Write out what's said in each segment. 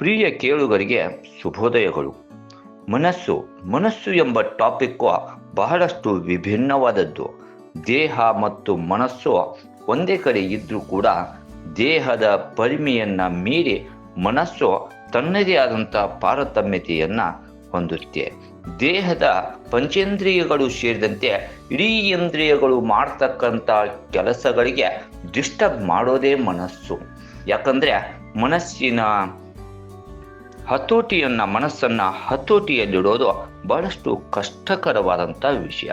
ಪ್ರಿಯ ಕೇಳುಗರಿಗೆ ಶುಭೋದಯಗಳು. ಮನಸ್ಸು ಮನಸ್ಸು ಎಂಬ ಟಾಪಿಕ್ ಬಹಳಷ್ಟು ವಿಭಿನ್ನವಾದದ್ದು. ದೇಹ ಮತ್ತು ಮನಸ್ಸು ಒಂದೇ ಕಡೆ ಇದ್ದರೂ ಕೂಡ ದೇಹದ ಪರಿಮೆಯನ್ನ ಮೀರಿ ಮನಸ್ಸು ತನ್ನದೇ ಆದಂಥ ಪಾರತಮ್ಯತೆಯನ್ನು ಹೊಂದುತ್ತೆ. ದೇಹದ ಪಂಚೇಂದ್ರಿಯಗಳು ಸೇರಿದಂತೆ ಇಡೀ ಇಂದ್ರಿಯಗಳು ಮಾಡ್ತಕ್ಕಂಥ ಕೆಲಸಗಳಿಗೆ ಡಿಸ್ಟರ್ಬ್ ಮಾಡೋದೇ ಮನಸ್ಸು. ಯಾಕಂದ್ರೆ ಮನಸ್ಸಿನ ಹತೋಟಿಯನ್ನ ಮನಸ್ಸನ್ನ ಹತೋಟಿಯಲ್ಲಿಡೋದು ಬಹಳಷ್ಟು ಕಷ್ಟಕರವಾದಂಥ ವಿಷಯ.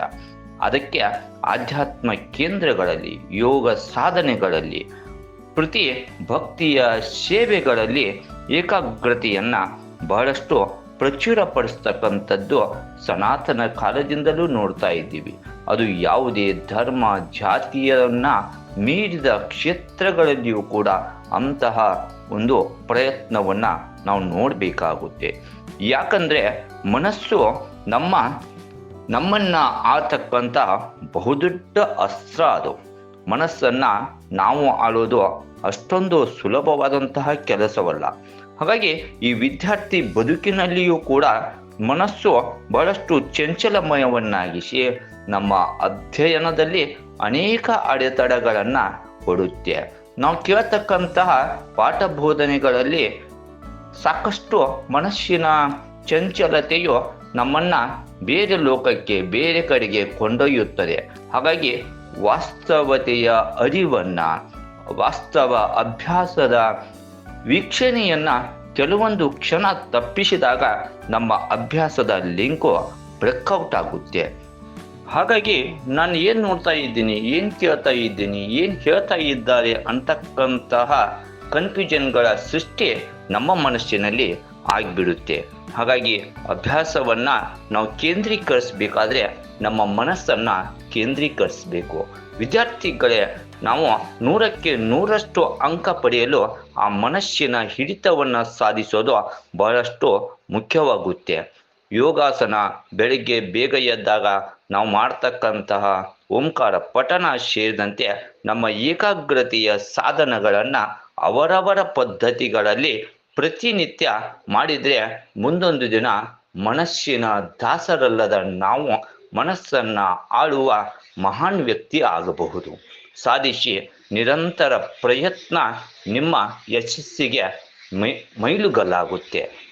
ಅದಕ್ಕೆ ಆಧ್ಯಾತ್ಮ ಕೇಂದ್ರಗಳಲ್ಲಿ, ಯೋಗ ಸಾಧನೆಗಳಲ್ಲಿ, ಪ್ರತಿ ಭಕ್ತಿಯ ಸೇವೆಗಳಲ್ಲಿ ಏಕಾಗ್ರತೆಯನ್ನ ಬಹಳಷ್ಟು ಪ್ರಚುರಪಡಿಸ್ತಕ್ಕಂಥದ್ದು ಸನಾತನ ಕಾಲದಿಂದಲೂ ನೋಡ್ತಾ ಇದ್ದೀವಿ. ಅದು ಯಾವುದೇ ಧರ್ಮ, ಜಾತಿಯನ್ನ ಮೀರಿದ ಕ್ಷೇತ್ರಗಳಲ್ಲಿಯೂ ಕೂಡ ಅಂತಹ ಒಂದು ಪ್ರಯತ್ನವನ್ನ ನಾವು ನೋಡಬೇಕಾಗುತ್ತೆ. ಯಾಕಂದರೆ ಮನಸ್ಸು ನಮ್ಮ, ನಮ್ಮನ್ನು ಆಳ್ತಕ್ಕಂಥ ಬಹುದೊಡ್ಡ ಅಸ್ತ್ರ ಅದು. ಮನಸ್ಸನ್ನು ನಾವು ಆಳೋದು ಅಷ್ಟೊಂದು ಸುಲಭವಾದಂತಹ ಕೆಲಸವಲ್ಲ. ಹಾಗಾಗಿ ಈ ವಿದ್ಯಾರ್ಥಿ ಬದುಕಿನಲ್ಲಿಯೂ ಕೂಡ ಮನಸ್ಸು ಬಹಳಷ್ಟು ಚಂಚಲಮಯವನ್ನಾಗಿಸಿ ನಮ್ಮ ಅಧ್ಯಯನದಲ್ಲಿ ಅನೇಕ ಅಡೆತಡೆಗಳನ್ನು ಕೊಡುತ್ತೆ. ನಾವು ಕೇಳ್ತಕ್ಕಂತಹ ಪಾಠ ಬೋಧನೆಗಳಲ್ಲಿ ಸಾಕಷ್ಟು ಮನಸ್ಸಿನ ಚಂಚಲತೆಯು ನಮ್ಮನ್ನ ಬೇರೆ ಲೋಕಕ್ಕೆ, ಬೇರೆ ಕಡೆಗೆ ಕೊಂಡೊಯ್ಯುತ್ತದೆ. ಹಾಗಾಗಿ ವಾಸ್ತವತೆಯ ಅರಿವನ್ನ, ವಾಸ್ತವ ಅಭ್ಯಾಸದ ವೀಕ್ಷಣೆಯನ್ನ ಕೆಲವೊಂದು ಕ್ಷಣ ತಪ್ಪಿಸಿದಾಗ ನಮ್ಮ ಅಭ್ಯಾಸದ ಲಿಂಕು ಬ್ರೇಕ್ಔಟ್ ಆಗುತ್ತೆ. ಹಾಗಾಗಿ ನಾನು ಏನು ನೋಡ್ತಾ ಇದ್ದೀನಿ, ಏನು ಕೇಳ್ತಾ ಇದ್ದೀನಿ, ಏನು ಹೇಳ್ತಾ ಇದ್ದಾರೆ ಅಂತಕ್ಕಂತಹ ಕನ್ಫ್ಯೂಷನ್ಗಳ ಸೃಷ್ಟಿ ನಮ್ಮ ಮನಸ್ಸಿನಲ್ಲಿ ಆಗಿಬಿಡುತ್ತೆ. ಹಾಗಾಗಿ ಅಭ್ಯಾಸವನ್ನು ನಾವು ಕೇಂದ್ರೀಕರಿಸಬೇಕಾದ್ರೆ ನಮ್ಮ ಮನಸ್ಸನ್ನು ಕೇಂದ್ರೀಕರಿಸಬೇಕು. ವಿದ್ಯಾರ್ಥಿಗಳೇ, ನಾವು ನೂರಕ್ಕೆ ನೂರಷ್ಟು ಅಂಕ ಪಡೆಯಲು ಆ ಮನಸ್ಸಿನ ಹಿಡಿತವನ್ನು ಸಾಧಿಸೋದು ಬಹಳಷ್ಟು ಮುಖ್ಯವಾಗುತ್ತೆ. ಯೋಗಾಸನ ಬೆಳಿಗ್ಗೆ ಬೇಗ ಎದ್ದಾಗ ನಾವು ಮಾಡ್ತಕ್ಕಂತಹ ಓಂಕಾರ, ಪಠಣ ಸೇರಿದಂತೆ ನಮ್ಮ ಏಕಾಗ್ರತೆಯ ಸಾಧನಗಳನ್ನು ಅವರವರ ಪದ್ಧತಿಗಳಲ್ಲಿ ಪ್ರತಿನಿತ್ಯ ಮಾಡಿದರೆ ಮುಂದೊಂದು ದಿನ ಮನಸ್ಸಿನ ದಾಸರಲ್ಲದ ನಾವು ಮನಸ್ಸನ್ನ ಆಳುವ ಮಹಾನ್ ವ್ಯಕ್ತಿ ಆಗಬಹುದು. ಸಾಧಿಸಿ ನಿರಂತರ ಪ್ರಯತ್ನ ನಿಮ್ಮ ಯಶಸ್ಸಿಗೆ ಮೈ ಮೈಲುಗಲ್ಲಾಗುತ್ತೆ.